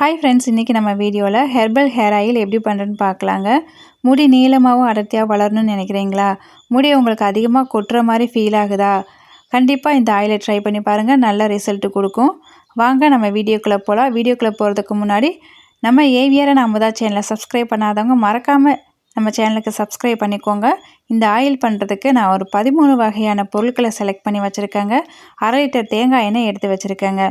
Hi friends இன்றைக்கி நம்ம வீடியோவில் ஹெர்பல் ஹேர் ஆயில் எப்படி பண்ணுறேன்னு பார்க்கலாங்க. முடி நீளமாகவும் அடர்த்தியாக வளரணும்னு நினைக்கிறீங்களா? முடி உங்களுக்கு அதிகமாக கொட்டுற மாதிரி ஃபீல் ஆகுதா? கண்டிப்பாக இந்த ஆயிலை ட்ரை பண்ணி பாருங்கள் நல்ல ரிசல்ட்டு கொடுக்கும். வாங்க நம்ம வீடியோக்குள்ளே போகலாம் வீடியோக்குள்ளே போகிறதுக்கு முன்னாடி நம்ம ஏவியரை நம்ம தான் சேனலை சப்ஸ்கிரைப் பண்ணாதவங்க மறக்காமல் நம்ம சேனலுக்கு சப்ஸ்கிரைப் பண்ணிக்கோங்க. இந்த ஆயில் பண்ணுறதுக்கு நான் ஒரு பதிமூணு வகையான பொருட்களை செலக்ட் பண்ணி வச்சுருக்கேங்க. அரை லிட்டர் தேங்காய் எண்ணெய் எடுத்து வச்சுருக்கேங்க.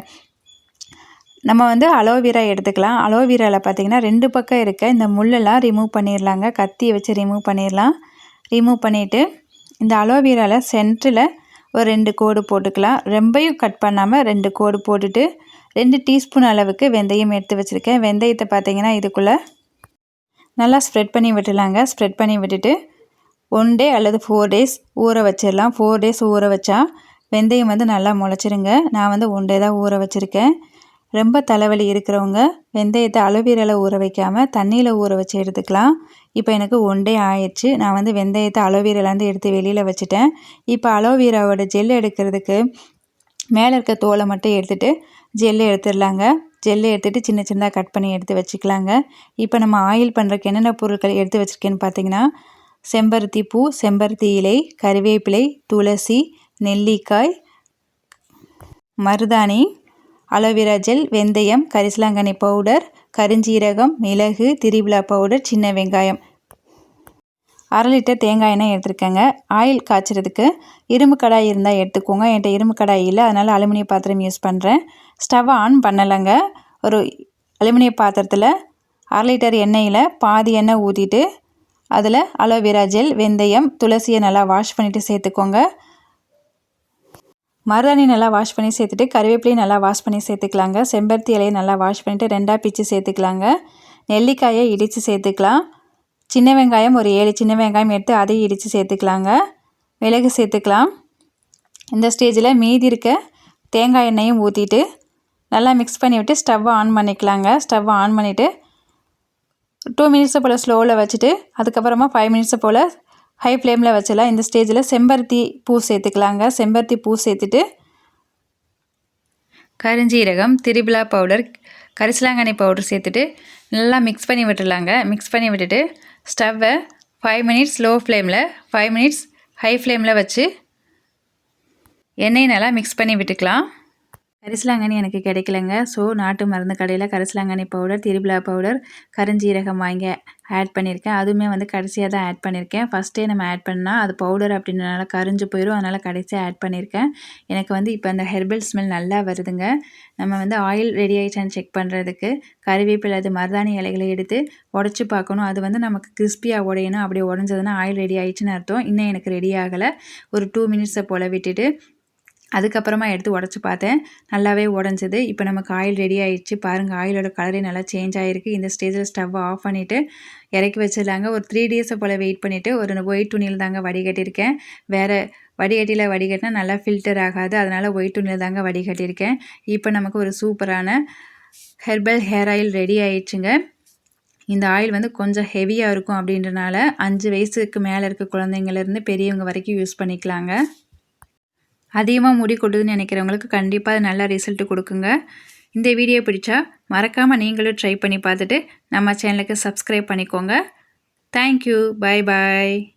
நம்ம வந்து அலோவேரா எடுத்துக்கலாம். அலோவேராவில் பார்த்திங்கன்னா ரெண்டு பக்கம் இருக்க இந்த முள்ளெல்லாம் ரிமூவ் பண்ணிடலாங்க கத்தியை வச்சு ரிமூவ் பண்ணிடலாம் ரிமூவ் பண்ணிவிட்டு இந்த அலோவேராவில் சென்டரில் ஒரு ரெண்டு கோடு போட்டுக்கலாம். ரொம்பையும் கட் பண்ணாமல் ரெண்டு கோடு போட்டுட்டு ரெண்டு டீஸ்பூன் அளவுக்கு வெந்தயம் எடுத்து வச்சுருக்கேன். வெந்தயத்தை பார்த்திங்கன்னா இதுக்குள்ளே நல்லா ஸ்ப்ரெட் பண்ணி விட்டுலாங்க. ஸ்ப்ரெட் பண்ணி விட்டுட்டு ஒன் டே அல்லது ஃபோர் டேஸ் ஊற வச்சிடலாம் ஃபோர் டேஸ் ஊற வச்சா வெந்தயம் வந்து நல்லா முளைச்சிருங்க. நான் வந்து ஒன் டே தான் ஊற வச்சுருக்கேன். ரொம்ப தலைவலி இருக்கிறவங்க வெந்தயத்தை அலோவேராவில் ஊற வைக்காமல் தண்ணியில் ஊற வச்சு எடுத்துக்கலாம். இப்போ எனக்கு ஒன் டே ஆயிடுச்சு. நான் வந்து வெந்தயத்தை அலோவேராலேருந்து எடுத்து வெளியில் வச்சுட்டேன். இப்போ அலோவேராவோட ஜெல் எடுக்கிறதுக்கு மேலே இருக்க தோலை மட்டும் எடுத்துகிட்டு ஜெல்லு எடுத்துடலாங்க. ஜெல்லு எடுத்துகிட்டு சின்ன சின்னதாக கட் பண்ணி எடுத்து வச்சுக்கலாங்க. இப்போ நம்ம ஆயில் பண்ணுறக்கு என்னென்ன பொருட்கள் எடுத்து வச்சுருக்கேன்னு பார்த்தீங்கன்னா செம்பருத்தி பூ செம்பருத்தி இலை கறிவேப்பிலை துளசி நெல்லிக்காய் மருதாணி அலோவேரா ஜெல் வெந்தயம் கரிசலாங்கண்ணி பவுடர் கருஞ்சீரகம் மிளகு திரிவிழா பவுடர் சின்ன வெங்காயம். அரை லிட்டர் தேங்காய் எண்ணெய் எடுத்துருக்கேங்க. ஆயில் காய்ச்சறதுக்கு இரும்பு கடாய் இருந்தால் எடுத்துக்கோங்க. என்கிட்ட இரும்பு கடாய் இல்லை அதனால் அலுமினிய பாத்திரம் யூஸ் பண்ணுறேன் ஸ்டவ் ஆன் பண்ணலைங்க. ஒரு அலுமினிய பாத்திரத்தில் அரை லிட்டர் எண்ணெயில் பாதி எண்ணெய் ஊற்றிட்டு அதில் அலோவேரா ஜெல் வெந்தயம் துளசியை நல்லா வாஷ் பண்ணிவிட்டு சேர்த்துக்கோங்க. மருதாணி நல்லா வாஷ் பண்ணி சேர்த்துட்டு கருவேப்பிலையும் நல்லா வாஷ் பண்ணி சேர்த்துக்கலாங்க. செம்பருத்தி இலையை நல்லா வாஷ் பண்ணிவிட்டு ரெண்டாக பிச்சு சேர்த்துக்கலாங்க. நெல்லிக்காயை இடித்து சேர்த்துக்கலாம். சின்ன வெங்காயம் ஒரு ஏழு சின்ன வெங்காயம் எடுத்து அதையும் இடித்து சேர்த்துக்கலாங்க. மிளகு சேர்த்துக்கலாம். இந்த ஸ்டேஜில் மீதி இருக்க தேங்காய் எண்ணெயும் ஊற்றிட்டு நல்லா மிக்ஸ் பண்ணி விட்டு ஸ்டவ்வை ஆன் பண்ணிக்கலாங்க. ஸ்டவ்வை ஆன் பண்ணிவிட்டு டூ மினிட்ஸை போல் ஸ்லோவில் வச்சுட்டு அதுக்கப்புறமா ஃபைவ் மினிட்ஸை போல் ஹை ஃப்ளேமில் வச்சலாம். இந்த ஸ்டேஜில் செம்பருத்தி பூ சேர்த்துக்கலாங்க. செம்பருத்தி பூ சேர்த்துட்டு கருஞ்சீரகம் திரிபிளா பவுடர் கரிசலாங்கண்ணி பவுடர் சேர்த்துட்டு நல்லா மிக்ஸ் பண்ணி விட்டுடலாங்க. மிக்ஸ் பண்ணி விட்டுட்டு ஸ்டவ்வை ஃபைவ் மினிட்ஸ் லோ ஃப்ளேமில் ஃபைவ் மினிட்ஸ் ஹை ஃப்ளேமில் வச்சு எண்ணெயை நல்லா மிக்ஸ் பண்ணி விட்டுக்கலாம். கரிசலாங்கண்ணி எனக்கு கிடைக்கலங்க. ஸோ நாட்டு மருந்து கடையில் கரிசலாங்கண்ணி பவுடர் திரிபிளா பவுடர் கருஞ்சீரகம் வாங்கி ஆட் பண்ணியிருக்கேன். அதுவுமே வந்து கடைசியாக தான் ஆட் பண்ணியிருக்கேன். ஃபஸ்ட்டே நம்ம ஆட் பண்ணால் அது பவுடர் அப்படின்றனால கரிஞ்சு போயிடும் அதனால் கடைசியாக ஆட் பண்ணியிருக்கேன். எனக்கு வந்து இப்போ அந்த ஹெர்பல் ஸ்மெல் நல்லா வருதுங்க. நம்ம வந்து ஆயில் ரெடி ஆகிடுச்சான்னு செக் பண்ணுறதுக்கு கருவேப்பிலை அது மருதாணி இலைகளை எடுத்து உடச்சி பார்க்கணும். அது வந்து நமக்கு கிறிஸ்பியாக உடையணும். அப்படி உடஞ்சதுன்னா ஆயில் ரெடி ஆகிடுச்சின்னு அர்த்தம். இன்னும் எனக்கு ரெடி ஆகலை. ஒரு டூ மினிட்ஸை போல் விட்டுட்டு அதுக்கப்புறமா எடுத்து உடச்சி பார்த்தேன். நல்லாவே உடஞ்சிது. இப்போ நமக்கு ஆயில் ரெடி ஆகிடுச்சு பாருங்கள் ஆயிலோட கலரே நல்லா சேஞ்ச் ஆகிருக்கு இந்த ஸ்டேஜில் ஸ்டவ்வை ஆஃப் பண்ணிவிட்டு இறக்கி வச்சிடலாங்க. ஒரு த்ரீ டேஸை போல் வெயிட் பண்ணிவிட்டு ஒரு ஒயிட் துணியில் தாங்க வடிகட்டியிருக்கேன். வேறு வடிகட்டியில் வடிகட்டினா நல்லா ஃபில்டர் ஆகாது. அதனால் ஒயிட் துணியில் தாங்க வடிகட்டியிருக்கேன். இப்போ நமக்கு ஒரு சூப்பரான ஹெர்பல் ஹேர் ஆயில் ரெடி ஆயிடுச்சுங்க. இந்த ஆயில் வந்து கொஞ்சம் ஹெவியாக இருக்கும் அப்படின்றனால அஞ்சு வயசுக்கு மேலே இருக்க குழந்தைங்கள்லேருந்து பெரியவங்க வரைக்கும் யூஸ் பண்ணிக்கலாங்க. அதிகமாக முடி கொட்டுதுன்னு நினைக்கிறவங்களுக்கு கண்டிப்பாக அது நல்ல ரிசல்ட்டு கொடுக்குங்க. இந்த வீடியோ பிடிச்சா மறக்காமல் நீங்களும் ட்ரை பண்ணி பார்த்துட்டு நம்ம சேனலுக்கு சப்ஸ்கிரைப் பண்ணிக்கோங்க. தேங்க்யூ பாய் பாய்